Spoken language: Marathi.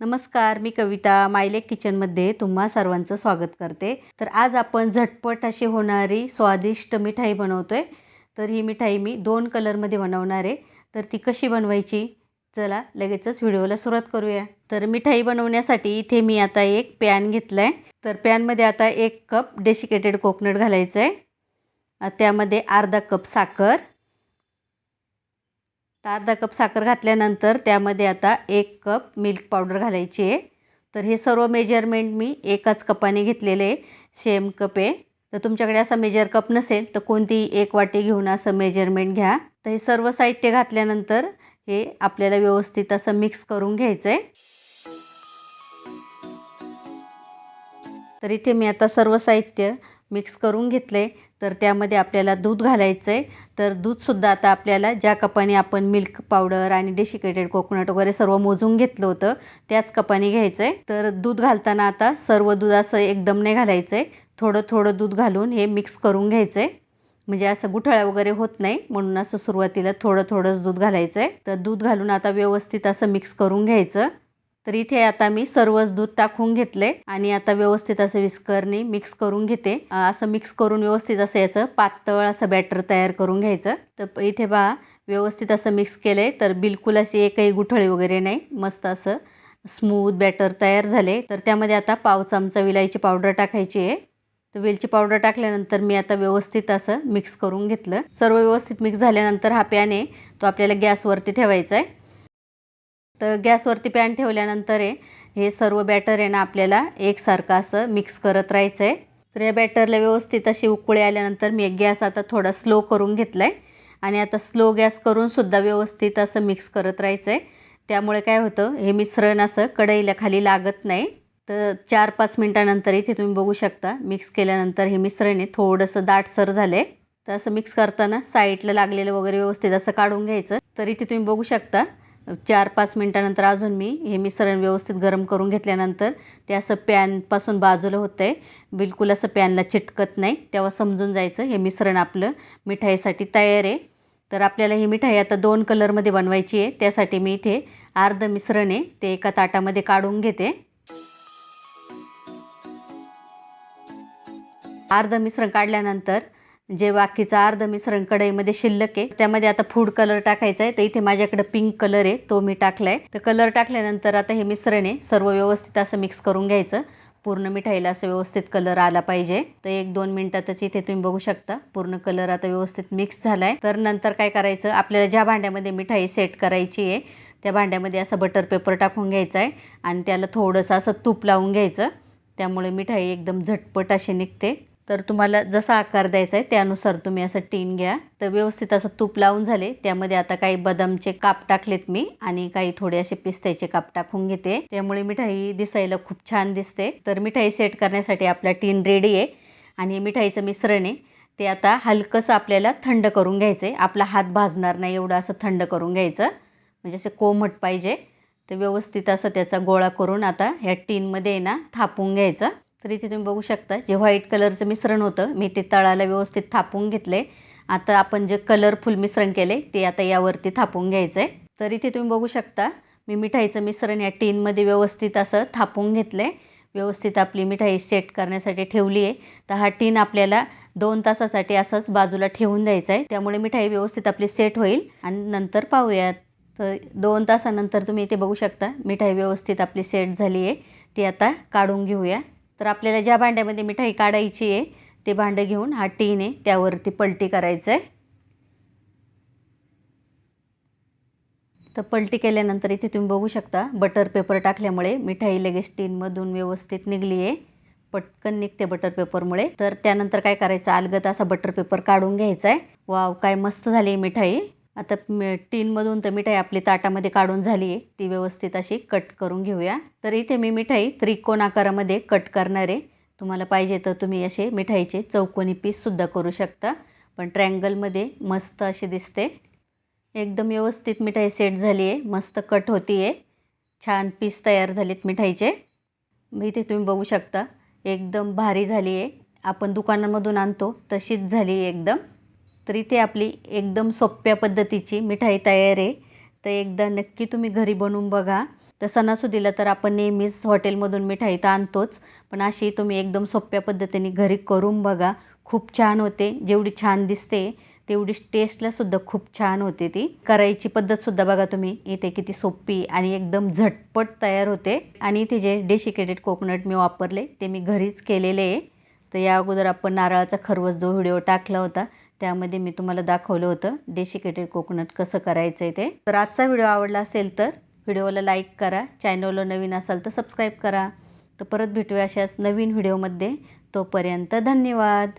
नमस्कार मी कविता मायलेक किचनमध्ये तुम्हा सर्वांचं स्वागत करते. तर आज आपण झटपट अशी होणारी स्वादिष्ट मिठाई बनवतो आहे तर ही मिठाई मी दोन कलरमध्ये बनवणार आहे. तर ती कशी बनवायची? चला लगेचच व्हिडिओला सुरुवात करूया. तर मिठाई बनवण्यासाठी इथे मी आता एक पॅन घेतला आहे तर पॅनमध्ये आता एक कप डेसिकेटेड कोकोनट घालायचं आहे त्यामध्ये अर्धा कप साखर. तर अर्धा कप साखर घातल्यानंतर त्यामध्ये आता एक कप मिल्क पावडर घालायची. आहे तर हे सर्व मेजरमेंट मी एकाच कपाने घेतलेले सेम कप आहे. तर तुमच्याकडे असा मेजर कप नसेल तर कोणतीही एक वाटी घेऊन असं मेजरमेंट घ्या. तर हे सर्व साहित्य घातल्यानंतर हे आपल्याला व्यवस्थित असं मिक्स करून घ्यायचं आहे तर इथे मी आता सर्व साहित्य मिक्स करून घेतलं आहे तर त्यामध्ये आपल्याला दूध घालायचं आहे तर दूधसुद्धा आता आपल्याला ज्या कपाने आपण मिल्क पावडर आणि डेसिकेटेड कोकोनट वगैरे सर्व मोजून घेतलं होतं त्याच कपाने घ्यायचं आहे तर दूध घालताना आता सर्व दूध असं एकदम नाही घालायचं आहे थोडं थोडं दूध घालून हे मिक्स करून घ्यायचं आहे म्हणजे असं गुठळ्या वगैरे होत नाही म्हणून असं सुरुवातीला थोडं थोडंच दूध घालायचं आहे तर दूध घालून आता व्यवस्थित असं मिक्स करून घ्यायचं. तर इथे आता मी सर्वच दूध टाकून घेतले आणि आता व्यवस्थित असं विस्करने मिक्स करून घेते. असं मिक्स करून व्यवस्थित असं याचं पातळ असं बॅटर तयार करून घ्यायचं. तर इथे पहा व्यवस्थित असं मिक्स केलं आहे तर बिलकुल अशी एकही गुठळी वगैरे नाही. मस्त असं स्मूथ बॅटर तयार झाले. तर त्यामध्ये आता पाव चमचा विलायची पावडर टाकायची आहे. तर वेलची पावडर टाकल्यानंतर मी आता व्यवस्थित असं मिक्स करून घेतलं. सर्व व्यवस्थित मिक्स झाल्यानंतर हा पॅन आहे तो आपल्याला गॅसवरती ठेवायचा आहे. तर गॅसवरती पॅन ठेवल्यानंतर आहे हे सर्व बॅटर आहे ना आपल्याला एकसारखं असं मिक्स करत राहायचं आहे तर या बॅटरला व्यवस्थित अशी उकळी आल्यानंतर मी गॅस आता थोडा स्लो करून घेतला आहे आणि आता स्लो गॅस करूनसुद्धा व्यवस्थित असं मिक्स करत राहायचं आहे त्यामुळे काय होतं हे मिश्रण असं कढईला खाली लागत नाही. तर चार पाच मिनटानंतर इथे तुम्ही बघू शकता मिक्स केल्यानंतर हे मिश्रण आहे थोडंसं दाटसर झालं आहे तर असं मिक्स करताना साईडला लागलेलं वगैरे व्यवस्थित असं काढून घ्यायचं. तर इथे तुम्ही बघू शकता चार पाच मिनटानंतर अजून मी हे मिश्रण व्यवस्थित गरम करून घेतल्यानंतर ते असं पॅनपासून बाजूला होतं आहे बिलकुल असं पॅनला चिटकत नाही. तेव्हा समजून जायचं हे मिश्रण आपलं मिठाईसाठी तयार आहे. तर आपल्याला ही मिठाई आता दोन कलरमध्ये बनवायची आहे. त्यासाठी मी इथे अर्ध मिश्रण आहे. ते एका ताटामध्ये काढून घेते. अर्ध मिश्रण काढल्यानंतर जे बाकीचं अर्ध मिश्रण कढईमध्ये शिल्लक आहे त्यामध्ये आता फूड कलर टाकायचा आहे. तर इथे माझ्याकडे पिंक कलर आहे तो मी टाकला आहे तर कलर टाकल्यानंतर आता हे मिश्रण आहे सर्व व्यवस्थित असं मिक्स करून घ्यायचं. पूर्ण मिठाईला असं व्यवस्थित कलर आला पाहिजे. तर एक दोन मिनटातच इथे तुम्ही बघू शकता पूर्ण कलर आता व्यवस्थित मिक्स झाला आहे तर नंतर काय करायचं आपल्याला ज्या भांड्यामध्ये मिठाई सेट करायची आहे त्या भांड्यामध्ये असं बटर पेपर टाकून घ्यायचं आहे आणि त्याला थोडंसं असं तूप लावून घ्यायचं. त्यामुळे मिठाई एकदम झटपट अशी निघते. तर तुम्हाला जसा आकार द्यायचा आहे त्यानुसार तुम्ही असं टीन घ्या. तर व्यवस्थित असं तूप लावून झाले. त्यामध्ये आता काही बदामचे काप टाकलेत मी आणि काही थोडे असे पिस्त्याचे काप टाकून घेते. त्यामुळे मिठाई दिसायला खूप छान दिसते. तर मिठाई सेट करण्यासाठी आपला टीन रेडी आहे आणि मिठाईचं मिश्रण आहे. ते आता हलकंसं आपल्याला थंड करून घ्यायचं आहे. आपला हात भाजणार नाही एवढं असं थंड करून घ्यायचं. म्हणजे असं कोमट पाहिजे. ते व्यवस्थित असं त्याचा गोळा करून आता ह्या टीनमध्ये ना थापून घ्यायचं. तर इथे तुम्ही बघू शकता. जे व्हाईट कलरचं मिश्रण होतं मी ते तळाला व्यवस्थित थापून घेतले. आता आपण जे कलरफुल मिश्रण केले ते आता यावरती थापून घ्यायचं आहे तर इथे तुम्ही बघू शकता. मी मिठाईचं मिश्रण या टीनमध्ये व्यवस्थित असं थापून घेतलं. आहे व्यवस्थित आपली मिठाई सेट करण्यासाठी ठेवली आहे. तर हा टीन आपल्याला दोन तासासाठी असंच बाजूला ठेवून द्यायचा आहे त्यामुळे मिठाई व्यवस्थित आपली सेट होईल. आणि नंतर पाहूयात. तर दोन तासानंतर तुम्ही इथे बघू शकता. मिठाई व्यवस्थित आपली सेट झाली आहे. ती आता काढून घेऊया. तर आपल्याला ज्या भांड्यामध्ये मिठाई काढायची आहे ते भांडं घेऊन हा टीन आहे त्यावरती पलटी करायचं आहे तर पलटी केल्यानंतर इथे तुम्ही बघू शकता बटर पेपर टाकल्यामुळे मिठाई लगेच टीनमधून व्यवस्थित निघली आहे. पटकन निघते बटर पेपरमुळे. तर त्यानंतर काय करायचं? अलगत असा बटर पेपर काढून घ्यायचा आहे वाव काय मस्त झाली मिठाई. आता टीनमधून तर मिठाई आपली ताटामध्ये काढून झाली आहे. ती व्यवस्थित अशी कट करून घेऊया. तर इथे मी मिठाई त्रिकोण आकारामध्ये कट करणार आहे. तुम्हाला पाहिजे तर तुम्ही असे मिठाईचे चौकोनी पीससुद्धा करू शकता. पण ट्रँगलमध्ये मस्त अशी दिसते. एकदम व्यवस्थित मिठाई सेट झाली आहे. मस्त कट होती आहे छान पीस तयार झालेत मिठाईचे. इथे तुम्ही बघू शकता. एकदम भारी झाली आहे आपण दुकानामधून आणतो तशीच झाली आहे एकदम. तर इथे आपली एकदम सोप्या पद्धतीची मिठाई तयार आहे. तर एकदा नक्की तुम्ही घरी बनवून बघा. तर सणासुदीला तर आपण नेहमीच हॉटेलमधून मिठाई तर आणतोच. पण अशी तुम्ही एकदम सोप्या पद्धतीने घरी करून बघा. खूप छान होते. जेवढी छान दिसते तेवढी टेस्टला सुद्धा खूप छान होते ती. करायची पद्धतसुद्धा बघा तुम्ही. इथे किती सोपी आणि एकदम झटपट तयार होते. आणि इथे जे डेसिकेटेड कोकोनट मी वापरले ते मी घरीच केलेले आहे. तर या अगोदर आपण नारळाचा खरवस जो व्हिडिओ टाकला होता त्यामध्ये मी तुम्हाला दाखवलं होतं डेसिकेटेड कोकोनट कसं करायचं आहे ते. तर आजचा व्हिडिओ आवडला असेल तर व्हिडिओला लाईक करा चॅनलला नवीन असाल तर सबस्क्राईब करा. तर परत भेटूया अशाच नवीन व्हिडिओमध्ये. तोपर्यंत धन्यवाद.